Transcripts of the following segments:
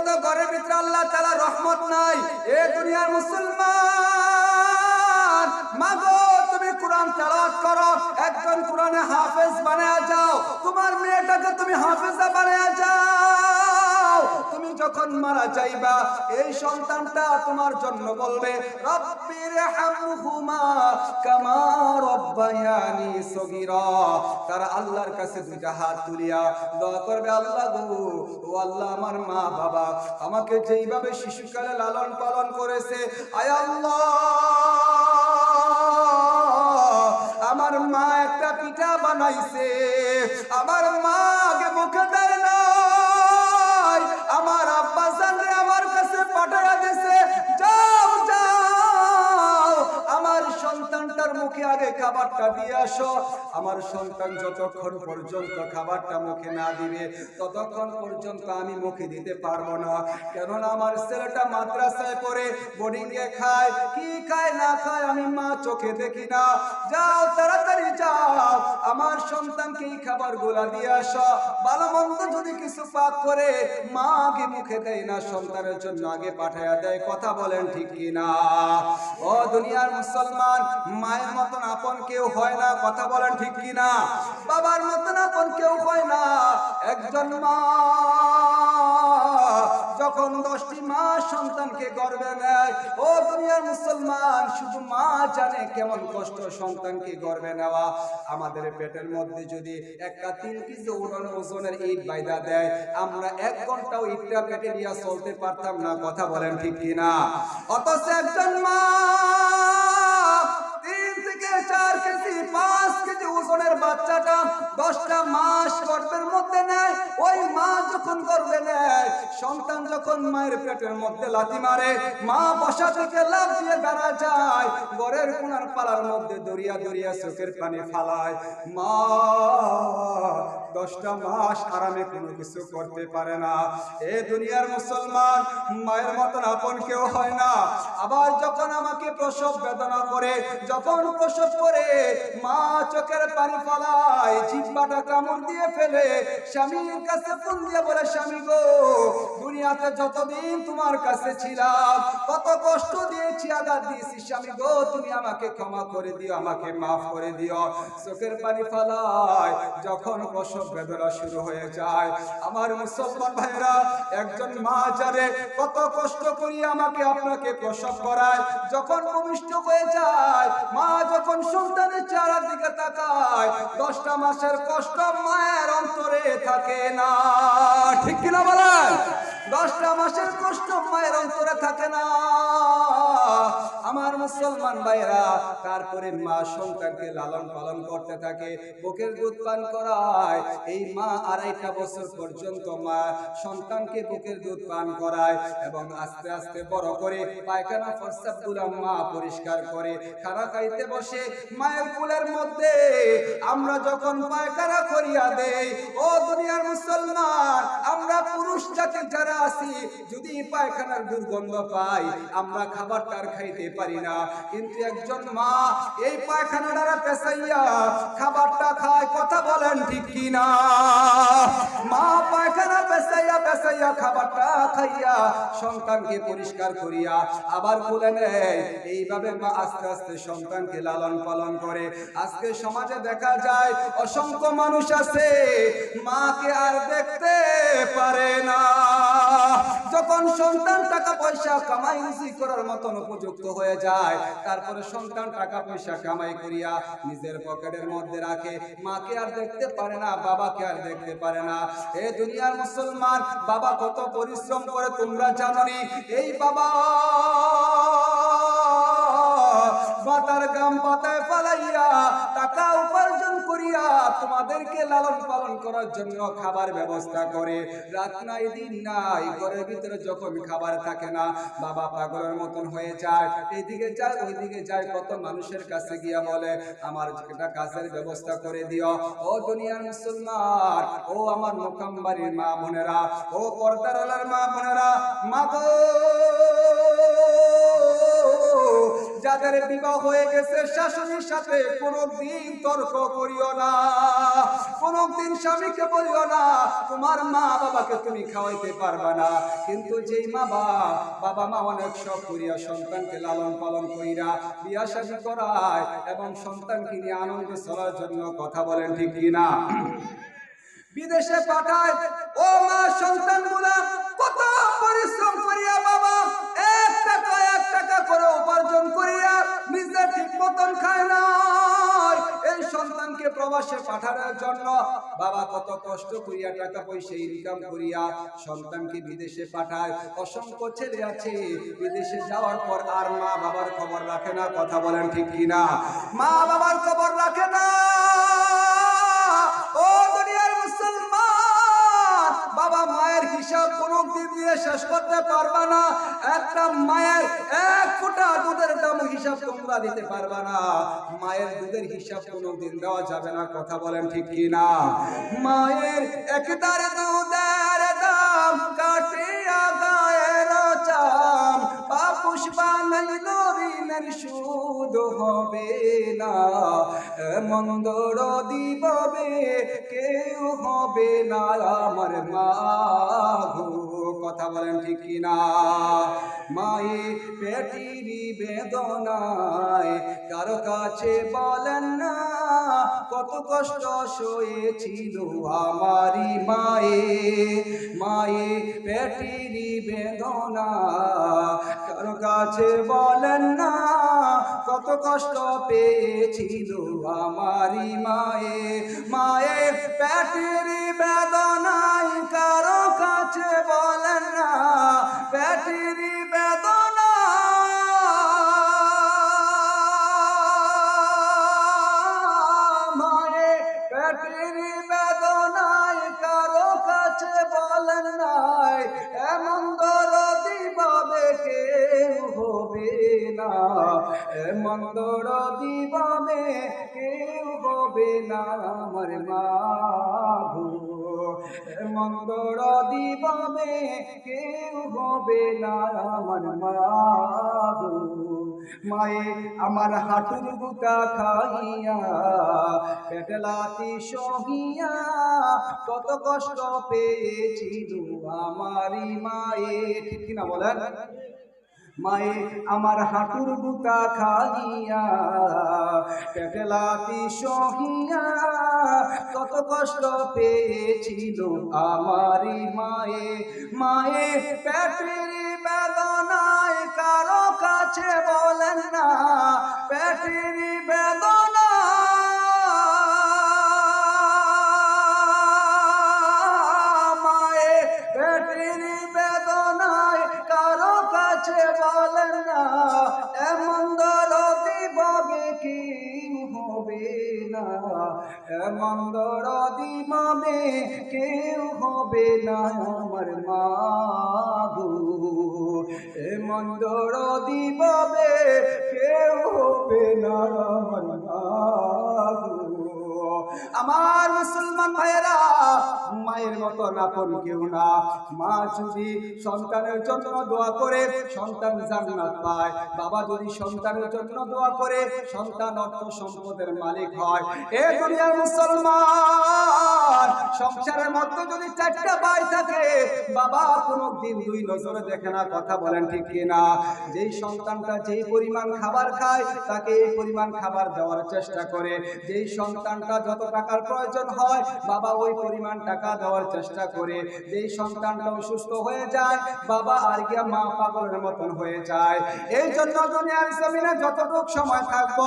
মতো ঘরের ভিতরে আল্লাহ তালা রহমত নাই। এ দুনিয়ার মুসলমান, মাগো, তুমি কোরআন তেলাওয়াত করো, একজন কোরআনে হাফেজ বানায় যাও। তোমার মেয়েটাকে তুমি হাফেজা বানায় যাও। যখন মারা যাইবা, এই সন্তানটা তোমার জন্য বলবে তারা আল্লাহর কাছে দুইটা হাত তুলিয়া, দোয়া করবে আল্লাহ গো, ও আল্লাহ আমার মা বাবা, আমাকে যেইভাবে শিশুকালে লালন পালন করেছে, আয় আল্লাহ, আমার মা একটা পিঠা বানাইছে, আমার মা আগে মুখে দেয় নাই আমার আব্বা জানরে আমার কাছে পাঠায়া দিছে মুখে আগে খাবারটা দিয়ে আসো। আমার সন্তান যতক্ষণ পর্যন্ত খাবারটা মুখে না দিবে, ততক্ষণ পর্যন্ত আমি মুখে দিতে পারব না। কেননা আমার ছেলেটা মাদ্রাসায় পড়ে বোর্ডিং এ খায়, কি খায় না খায় আমি মা চোখে দেখি না। যাও, তাড়াতাড়ি যাও, আমার সন্তানকে এই খাবারগুলা দিয়ে আসো। ভালো মন্দ যদি কিছু পাক করে মা আগে মুখে দেয় না, সন্তানের জন্য আগে পাঠায়া দেয়। কথা বলেন ঠিক কি না ও দুনিয়ার মুসলমান, মায়ের মতন আপন কেউ হয় না, কথা বলেন ঠিক কি না বাবার মতন আপন কেউ হয় না, একজন মা। যখন দশটি মাস সন্তানকে গর্বে নেয়, ও দুনিয়ার মুসলমান, শুধু মা জানে কেমন কষ্ট সন্তানকে গর্বে নেওয়া। আমাদের পেটের মধ্যে যদি একটা তিন কেজি ওজন ওজনের ইট বাইদা দেয়, আমরা এক ঘন্টাও ইটটা পেটে নিয়ে চলতে পারতাম না, কথা বলেন ঠিক কিনা? অথচ একজন মা পাঁচ কেজি ওজনের বাচ্চাটা দশটা মাস মধ্যে নেয়। ওই মা যখন গর্বে নেয়, সন্তান যখন মায়ের পেটের মধ্যে লাথি মারে, মা বসা থেকে লাভ দিয়ে দাঁড়া যায়, ঘরের কোনার পালার মধ্যে দরিয়া দরিয়া চোখের পানি ফালায়। মা দশটা মাস আরামে কোনো কিছু করতে পারে না। এ দুনিয়ার মুসলমান, মায়ের মতন আপন কেউ হয় না। আবার যখন আমাকে প্রসব বেদনা করে, যখন প্রসব করে, মা চোখের পানি ফলায়, জিব্বাটা কামড় দিয়ে ফেলে, স্বামীর কাছে ফোন দিয়ে বলে, স্বামী গো, দুনিয়াতে যতদিন তোমার কাছে ছিলাম, কত কষ্ট দিয়েছি, আঘাত দিয়েছি, স্বামী গো, তুমি আমাকে ক্ষমা করে দিও, আমাকে মাফ করে দিও। চোখের পানি ফলায়, যখন প্রসব বেদনা শুরু হয়ে যায়। আমার মুসলমান ভাইরা, একজন মা জানে কত কষ্ট করি আমাকে আপনাকে প্রসব করায়, যখন ভূমিষ্ঠ হয়ে যায়, মা যখন সন্তানের চারা দিকে তাকায়, দশটা মাসের কষ্ট মায়ের অন্তরে থাকে না। ঠিক কিনা বলেন? দশটা মাসের কষ্ট মায়ের অন্তরে থাকে না। আমার মুসলমান ভাইরা তারপরে মা সন্তানকে লালন পালন করতে থাকে, বুকের দুধ পান করায়। এই মা আড়াইটা বছর পর্যন্ত মা সন্তানকে বুকের দুধ পান করায় এবং আস্তে আস্তে বড় করে পায়খানা প্রস্তাবগুলা মা পরিষ্কার করে খানা খাইতে বসে। মায়ের কুলের মধ্যে আমরা যখন পায়খানা করিয়া দেই, ও দুনিয়ার মুসলমান, আমরা পুরুষ জাতি যারা আছি যদি পায়খানার দুর্গন্ধ পাই, আমরা খাবারটা আর খাইতে পারি না। কিন্তু একজন মা এই পায়খানা দ্বারা পেশাইয়া খাবারটা খায়, কথা বলেন ঠিক কি না মা পায়খানা পেশাইয়া পেশাইয়া খাবারটা খাইয়া সন্তানকে পরিষ্কার করিয়া আবার বলে নেয়, এইভাবে মা আস্তে আস্তে সন্তানকে লালন পালন করে। আজকে সমাজে দেখা যায়, অসংখ্য মানুষ আছে, মাকে আর দেখতে পারে না। যখন সন্তান টাকা পয়সা কামাই করার মতন উপযুক্ত হয়ে যায়, তারপরে সন্তান টাকা পয়সা কামাই করিয়া নিজের পকেটের মধ্যে রাখে। মাকে আর দেখতে পারে না, বাবাকে আর দেখতে পারে না। এ দুনিয়ার মুসলমান, বাবা কত পরিশ্রম করে তোমরা জানো এই বাবা মাতার গাম পাতায় ফালাইয়া টাকা উপার্জন করিয়া তোমাদেরকে লালন পালন করার জন্য খাবার ব্যবস্থা করে। রাত নাই, দিন নাই, ঘরের ভিতরে যখন খাবার থাকে না, বাবা পাগলের মতন হয়ে যায়। এইদিকে যায়, ওইদিকে যায়, কত মানুষের কাছে গিয়া বলে, আমার একটা কাজের ব্যবস্থা করে দিও। ও দুনিয়ার মুসলমান, ও আমার মোকাম্বাড়ির মা বোনেরা, ও পর্দার মা বোনেরা, মা গো! যাদের বিবাহ হয়ে গেছে, শাশুড়ির সাথে কোনোদিন তর্ক করিও না। কোনোদিন স্বামীকে বলিও না, তোমার মা বাবাকে তুমি খাওয়াইতে পারবা না। কিন্তু যেই মা বাবা মা অনেক শখ করিয়া সন্তানকে লালন পালন করিয়া বিয়া শাদী করায় এবং সন্তানকে নিয়ে আনন্দে চলার জন্য কথা বলেন ঠিক কিনা? বিদেশে পাঠায়, ও মা সন্তান কত পরিশ্রম করিয়া বাবা করে উপার্জন করিয়া নিজে ঠিক মতন খায় না এই সন্তানকে প্রবাসে পাঠানোর জন্য বাবা কত কষ্ট করিয়া টাকা পয়সা ইনকাম করিয়া সন্তানকে বিদেশে পাঠায়। অসংখ্য ছেলে আছে, বিদেশে যাওয়ার পর আর মা বাবার খবর রাখে না, কথা বলেন ঠিক কিনা? মা বাবার খবর রাখে না। হিসাব কোনো দিন দিয়ে শেষ করতে পারবা না। একটা মায়ের এক ফোঁটা দুধের দাম হিসাব তোমরা দিতে পারবা না। মায়ের দুধের হিসাব কোনো দিন দেওয়া যাবে না, কথা বলেন ঠিক কি না মায়ের একদার দুধের দাম, কাটিয়া গায়ের চাম পাপুষ ঋণের সুদ হবে না। মন্দর দিববে কেউ হবে না। আমার মা কথা বলেন ঠিক কিনা? মায়ে পেটিরি বেদনায় কারও কাছে বলেন না, কত কষ্ট সয়েছিল আমারি মায়ে। মায়ে পেটিরি বেদনা কারও কাছে বলেন না কত কষ্ট পেয়েছিল আমারি মায়ে। মায়ে পেটের বেদনায় কারও কাছে বলেন না পেটের কেউ হবে না আমার মা এমন দরদি কেউ হবে না আমার মা মায়ে, আমার হাঁটুর গুটা খাইয়া, পেটলাতি সহিয়া, কত কষ্ট পেয়েছিল আমারি মায়ে। ঠিক কিনা বলেন? মায়ে আমার হাঁটুর বুকা খাইয়া পেটলাতি সহিয়া কত কষ্ট পেয়েছিল আমারি মায়ে। মায়ে পেটের বেদনায় কারও কাছে বলেন না, পেটের বেদনা এমন দরদি বাবে কেউ হবে না আমার মা গো এমন দরদি বাবে কেউ হবে না আমার মা গো আমার মুসলমান ভাইয়েরা, মায়ের মতো আপন কেউ না। মা যদি সন্তানের জন্য দোয়া করে, সন্তান জান্নাত পায়। বাবা যদি সন্তানের জন্য দোয়া করে, সন্তান অর্থ সম্পদের মালিক হয়। এ দুনিয়ার মুসলমান, সংসারের মধ্যে যদি চারটা ভাই থাকে, বাবা কোনো দিন দুই নজরে দেখে না, কথা বলেন ঠিক কিনা? যেই সন্তানটা যেই পরিমাণ খাবার খায়, তাকে এই পরিমাণ খাবার দেওয়ার চেষ্টা করে। যেই সন্তানটা যত টাকার প্রয়োজন হয়। বাবা ওই পরিমাণ টাকা দেওয়ার চেষ্টা করে যেই সন্তানটা অসুস্থ হয়ে যায়, বাবা আর গিয়া মা পাগলের মতন হয়ে যায়। এই জন্য দুনিয়ার জমিনে যতটুক সময় থাকব,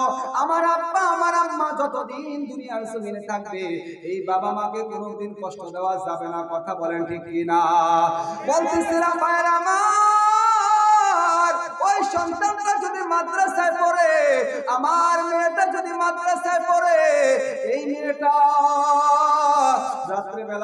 আমার আব্বা, আমার আম্মা যতদিন দুনিয়ার জমিনে থাকবে, এই বাবা মাকে কোনোদিন কষ্ট দেওয়া যাবে না, কথা বলেন ঠিক কিনা? বলতেছিলাম ভাইয়ের আমার, ওই সন্তানটা যদি মাদ্রাসায় পড়ে, আমার মেয়েটা যদি মাদ্রাসায় পড়ে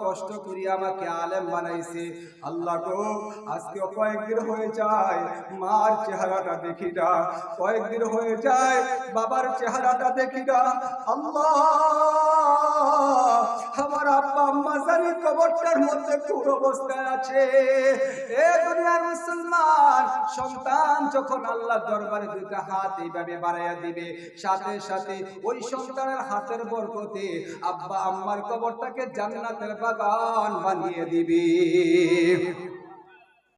কষ্ট করি আমাকে আলেম বানাইছে। আল্লাহ গো, আজকে কয়েকদিন হয়ে যায়, মার চেহারাটা দেখি না। কয়েকদিন হয়ে যায়, বাবার চেহারাটা দেখি না। আল্লাহ! আমার আব্বা আম্মা জানি কবরটার মধ্যে কোন অবস্থায় আছে। এ দুনিয়ার মুসলমান, সন্তান যখন আল্লাহ দরবারে দুইটা হাত এইভাবে বাড়াইয়া দিবে, সাথে সাথে ওই সন্তানের হাতের বরকতে আব্বা আম্মার কবরটাকে জান্নাতের বাগান বানিয়ে দিবে।